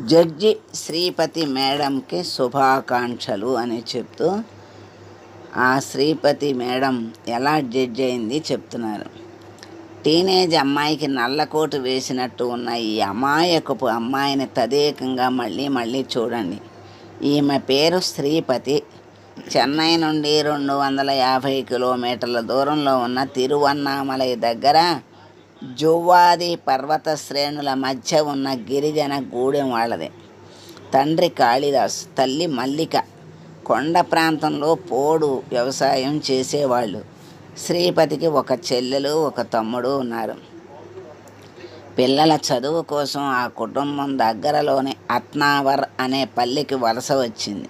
Judge Sripati మేడంకి శుభాకాంక్షలు అని చెప్తూ ఆ శ్రీపతి మేడం ఎలా జడ్జి అయింది చెప్తున్నారు. టీనేజ్ అమ్మాయికి నల్లకోటు వేసినట్టు ఉన్న ఈ అమాయకపు అమ్మాయిని తదేకంగా మళ్ళీ మళ్ళీ చూడండి. ఈమె పేరు శ్రీపతి. చెన్నై నుండి రెండు వందల యాభై కిలోమీటర్ల దూరంలో ఉన్న తిరువన్నామలై దగ్గర జువ్వాది పర్వత శ్రేణుల మధ్య ఉన్న గిరిజన గూడెం వాళ్ళది. తండ్రి కాళిదాస్ తల్లి మల్లిక. కొండ ప్రాంతంలో పోడు వ్యవసాయం చేసేవాళ్ళు. శ్రీపతికి ఒక చెల్లెలు ఒక తమ్ముడు ఉన్నారు. పిల్లల చదువు కోసం ఆ కుటుంబం దగ్గరలోని అత్నావర్ అనే పల్లెకి వలస వచ్చింది.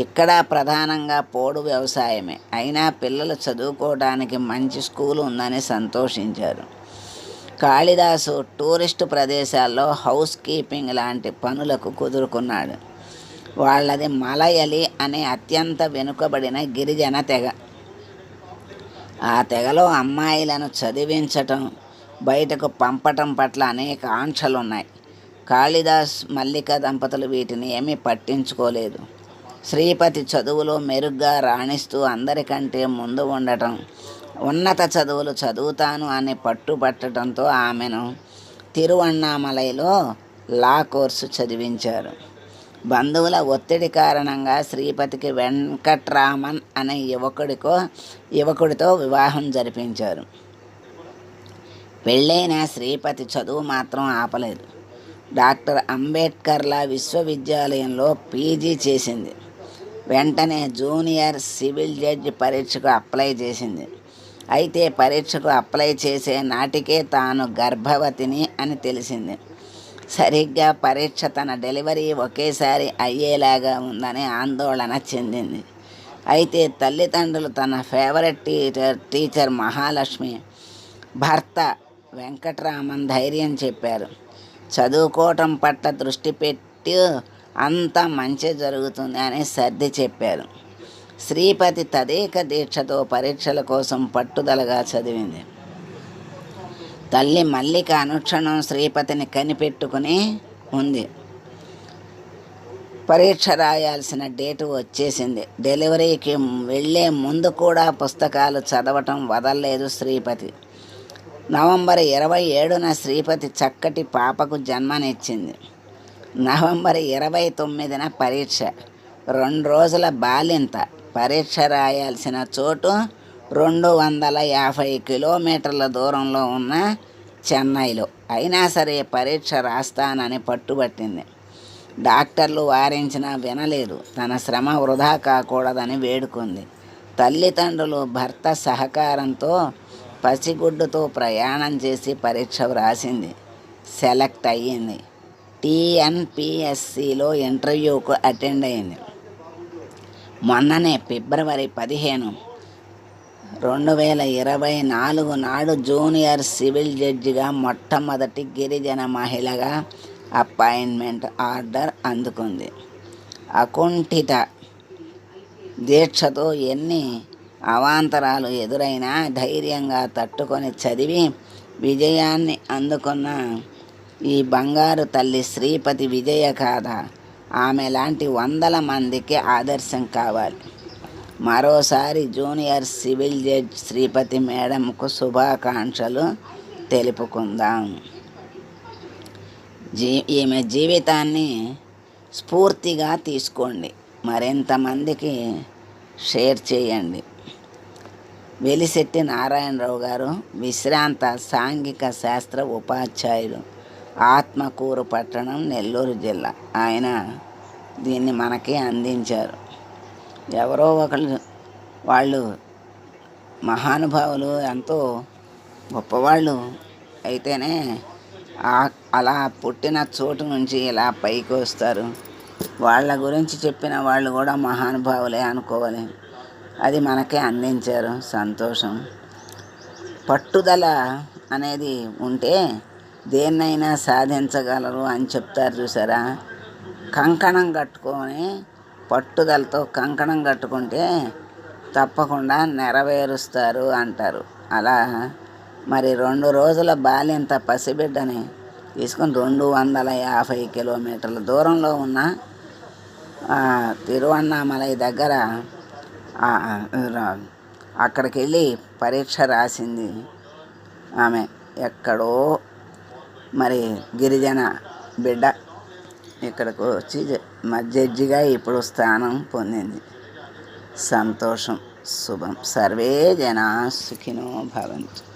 ఇక్కడ ప్రధానంగా పోడు వ్యవసాయమే. అయినా పిల్లలు చదువుకోవడానికి మంచి స్కూల్ ఉందని సంతోషించారు. కాళిదాసు టూరిస్టు ప్రదేశాల్లో హౌస్ కీపింగ్ లాంటి పనులకు కుదురుకున్నాడు. వాళ్ళది మలయలి అనే అత్యంత వెనుకబడిన గిరిజన తెగ. ఆ తెగలో అమ్మాయిలను చదివించటం బయటకు పంపటం పట్ల అనేక ఆంక్షలున్నాయి. కాళిదాస్ మల్లిక దంపతులు వీటిని ఏమీ పట్టించుకోలేదు. శ్రీపతి చదువులో మెరుగ్గా రాణిస్తూ అందరికంటే ముందు ఉండటం ఉన్నత చదువులు చదువుతాను అని పట్టుబట్టడంతో ఆమెను తిరువన్నామలైలో లా కోర్సు చదివించారు. బంధువుల ఒత్తిడి కారణంగా శ్రీపతికి వెంకట్రామన్ అనే యువకుడికో యువకుడితో వివాహం జరిపించారు. పెళ్ళైన శ్రీపతి చదువు మాత్రం ఆపలేదు. డాక్టర్ అంబేద్కర్లా విశ్వవిద్యాలయంలో పీజీ చేసింది. వెంటనే జూనియర్ సివిల్ జడ్జి పరీక్షకు అప్లై చేసింది. అయితే పరీక్షకు అప్లై చేసే నాటికే తాను గర్భవతిని అని తెలిసింది. సరిగ్గా పరీక్ష తన డెలివరీ ఒకేసారి అయ్యేలాగా ఉందని ఆందోళన చెందింది. అయితే తల్లిదండ్రులు తన ఫేవరెట్ టీచర్ టీచర్ మహాలక్ష్మి భర్త వెంకట్రామన్ ధైర్యం చెప్పారు. చదువుకోవటం పట్ల దృష్టి పెట్టి అంతా మంచి జరుగుతుంది అని సర్ది చెప్పారు. శ్రీపతి తదేక దీక్షతో పరీక్షల కోసం పట్టుదలగా చదివింది. తల్లి మల్లిక అనుక్షణం శ్రీపతిని కనిపెట్టుకుని ఉంది. పరీక్ష రాయాల్సిన డేటు వచ్చేసింది. డెలివరీకి వెళ్ళే ముందు కూడా పుస్తకాలు చదవటం వదలలేదు శ్రీపతి. నవంబర్ ఇరవై ఏడున శ్రీపతి చక్కటి పాపకు జన్మనిచ్చింది. నవంబర్ ఇరవై తొమ్మిదిన పరీక్ష. రెండు రోజుల బాలింత. పరీక్ష రాయాల్సిన చోటు రెండు వందల యాభై కిలోమీటర్ల దూరంలో ఉన్న చెన్నైలో. అయినా సరే పరీక్ష రాస్తానని పట్టుబట్టింది. డాక్టర్లు వారించినా వినలేదు. తన శ్రమ వృధా కాకూడదని వేడుకుంది. తల్లిదండ్రులు భర్త సహకారంతో పసిగుడ్డుతో ప్రయాణం చేసి పరీక్ష వ్రాసింది. సెలెక్ట్ అయ్యింది. టీఎన్పిఎస్సిలో ఇంటర్వ్యూకు అటెండ్ అయింది. మొన్ననే ఫిబ్రవరి పదిహేను రెండు వేల ఇరవై నాలుగు నాడు జూనియర్ సివిల్ జడ్జిగా మొట్టమొదటి గిరిజన మహిళగా అపాయింట్మెంట్ ఆర్డర్ అందుకుంది. అకుంఠిత దీక్షతో ఎన్ని అవాంతరాలు ఎదురైనా ధైర్యంగా తట్టుకొని చదివి విజయాన్ని అందుకున్న ఈ బంగారు తల్లి శ్రీపతి విజయ గాథ. ఆమె లాంటి వందల మందికి ఆదర్శం కావాలి. మరోసారి జూనియర్ సివిల్ జడ్జ్ శ్రీపతి మేడంకు శుభాకాంక్షలు తెలుపుకుందాం. జీ ఈమె జీవితాన్ని స్ఫూర్తిగా తీసుకోండి. మరింతమందికి షేర్ చేయండి. వెలిశెట్టి నారాయణరావు గారు విశ్రాంత సాంఘిక శాస్త్ర ఉపాధ్యాయుడు ఆత్మకూరు పట్టణం నెల్లూరు జిల్లా. ఆయన దీన్ని మనకి అందించారు. ఎవరో ఒకళ్ళు వాళ్ళు మహానుభావులు ఎంతో గొప్పవాళ్ళు అయితేనే ఆ- అలా పుట్టిన చోటు నుంచి ఇలా పైకి వస్తారు. వాళ్ళ గురించి చెప్పిన వాళ్ళు కూడా మహానుభావులే అనుకోవాలి. అది మనకే అందించారు సంతోషం. పట్టుదల అనేది ఉంటే దేన్నైనా సాధించగలరు అని చెప్తారు చూసారా? కంకణం కట్టుకొని పట్టుదలతో కంకణం కట్టుకుంటే తప్పకుండా నెరవేరుస్తారు అంటారు. అలా మరి రెండు రోజుల బాలింత పసిబిడ్డని తీసుకొని రెండు వందల యాభై కిలోమీటర్ల దూరంలో ఉన్న తిరువన్నామలై దగ్గర అక్కడికి వెళ్ళి పరీక్ష రాసింది ఆమె. ఎక్కడో మరి గిరిజన బిడ్డ ఇక్కడికి వచ్చి జ- మా జడ్జిగా ఇప్పుడు స్థానం పొందింది. సంతోషం శుభం. సర్వే జనా సుఖినో భవంతు.